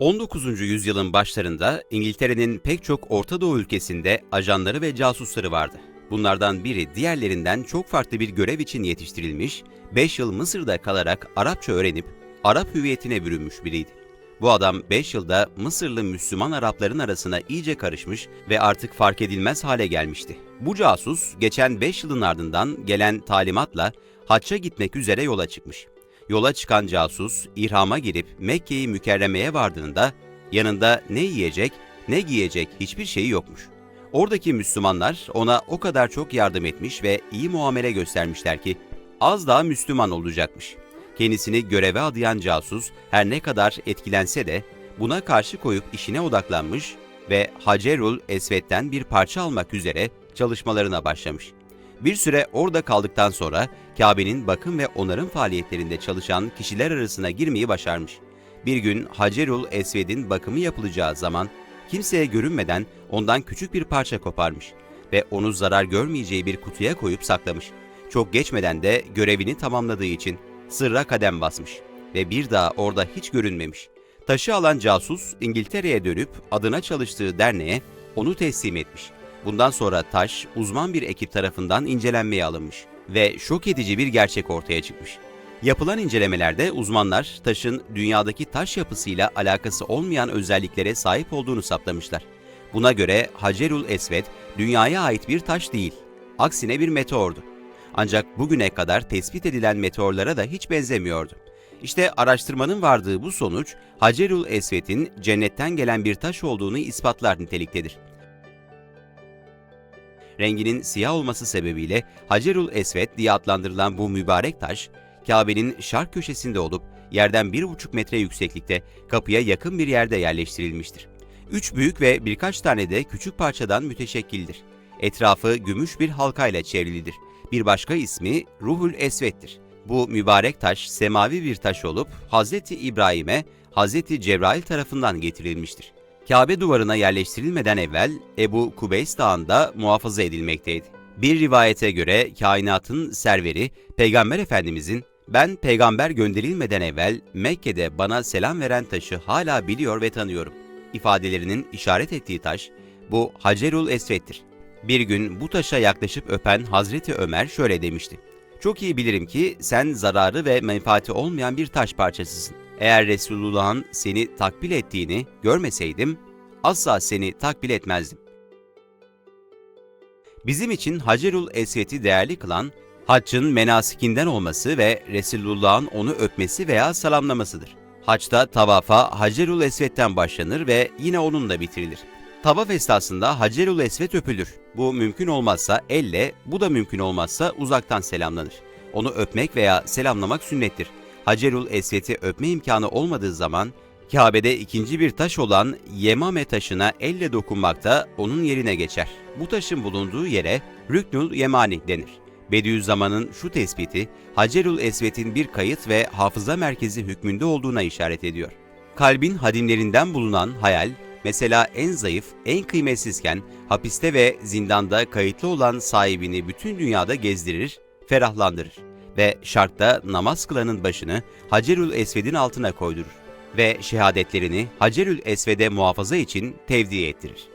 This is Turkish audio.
...19. yüzyılın başlarında İngiltere'nin pek çok Orta Doğu ülkesinde ajanları ve casusları vardı. Bunlardan biri diğerlerinden çok farklı bir görev için yetiştirilmiş, 5 yıl Mısır'da kalarak Arapça öğrenip Arap hüviyetine bürünmüş biriydi. Bu adam 5 yılda Mısırlı Müslüman Arapların arasına iyice karışmış ve artık fark edilmez hale gelmişti. Bu casus geçen 5 yılın ardından gelen talimatla hacca gitmek üzere yola çıkmış. Yola çıkan casus ihrama girip Mekke'yi mükerremeye vardığında yanında ne yiyecek ne giyecek hiçbir şeyi yokmuş. Oradaki Müslümanlar ona o kadar çok yardım etmiş ve iyi muamele göstermişler ki az daha Müslüman olacakmış. Kendisini göreve adayan casus her ne kadar etkilense de buna karşı koyup işine odaklanmış ve Hacerul Esved'den bir parça almak üzere çalışmalarına başlamış. Bir süre orada kaldıktan sonra Kabe'nin bakım ve onarım faaliyetlerinde çalışan kişiler arasına girmeyi başarmış. Bir gün Hacerul Esved'in bakımı yapılacağı zaman kimseye görünmeden ondan küçük bir parça koparmış ve onu zarar görmeyeceği bir kutuya koyup saklamış. Çok geçmeden de görevini tamamladığı için sırra kadem basmış ve bir daha orada hiç görünmemiş. Taşı alan casus İngiltere'ye dönüp adına çalıştığı derneğe onu teslim etmiş. Bundan sonra taş uzman bir ekip tarafından incelenmeye alınmış ve şok edici bir gerçek ortaya çıkmış. Yapılan incelemelerde uzmanlar taşın dünyadaki taş yapısıyla alakası olmayan özelliklere sahip olduğunu saptamışlar. Buna göre Hacerul Esved dünyaya ait bir taş değil, aksine bir meteordu. Ancak bugüne kadar tespit edilen meteorlara da hiç benzemiyordu. İşte araştırmanın vardığı bu sonuç Hacerul Esved'in cennetten gelen bir taş olduğunu ispatlar niteliktedir. Renginin siyah olması sebebiyle Hacerul Esved diye adlandırılan bu mübarek taş, Kabe'nin şark köşesinde olup yerden 1,5 metre yükseklikte kapıya yakın bir yerde yerleştirilmiştir. Üç büyük ve birkaç tane de küçük parçadan müteşekkildir. Etrafı gümüş bir halkayla çevrilidir. Bir başka ismi Ruhul Esved'dir. Bu mübarek taş semavi bir taş olup Hazreti İbrahim'e Hazreti Cebrail tarafından getirilmiştir. Kabe duvarına yerleştirilmeden evvel Ebu Kubeys Dağı'nda muhafaza edilmekteydi. Bir rivayete göre kainatın serveri Peygamber Efendimizin ben peygamber gönderilmeden evvel Mekke'de bana selam veren taşı hala biliyor ve tanıyorum ifadelerinin işaret ettiği taş bu Hacerul Esved'dir. Bir gün bu taşa yaklaşıp öpen Hazreti Ömer şöyle demişti. Çok iyi bilirim ki sen zararı ve menfaati olmayan bir taş parçasısın. Eğer Resulullah'ın seni takbil ettiğini görmeseydim asla seni takbil etmezdim. Bizim için Hacerul Esved'i değerli kılan haccın menasikinden olması ve Resulullah'ın onu öpmesi veya salamlamasıdır. Haçta tavafa Hacerul Esved'den başlanır ve yine onunla bitirilir. Tavaf esnasında Hacerul Esved öpülür. Bu mümkün olmazsa elle, bu da mümkün olmazsa uzaktan selamlanır. Onu öpmek veya selamlamak sünnettir. Hacerul Esved'i öpme imkanı olmadığı zaman Kabe'de ikinci bir taş olan Yemame taşına elle dokunmak da onun yerine geçer. Bu taşın bulunduğu yere Rüknül Yemani denir. Bediüzzaman'ın şu tespiti Hacerul Esved'in bir kayıt ve hafıza merkezi hükmünde olduğuna işaret ediyor. Kalbin hadimlerinden bulunan hayal, mesela en zayıf, en kıymetsizken hapiste ve zindanda kayıtlı olan sahibini bütün dünyada gezdirir, ferahlandırır ve şarkta namaz kılanın başını Hacerül Esved'in altına koydurur ve şehadetlerini Hacerül Esved'e muhafaza için tevdi ettirir.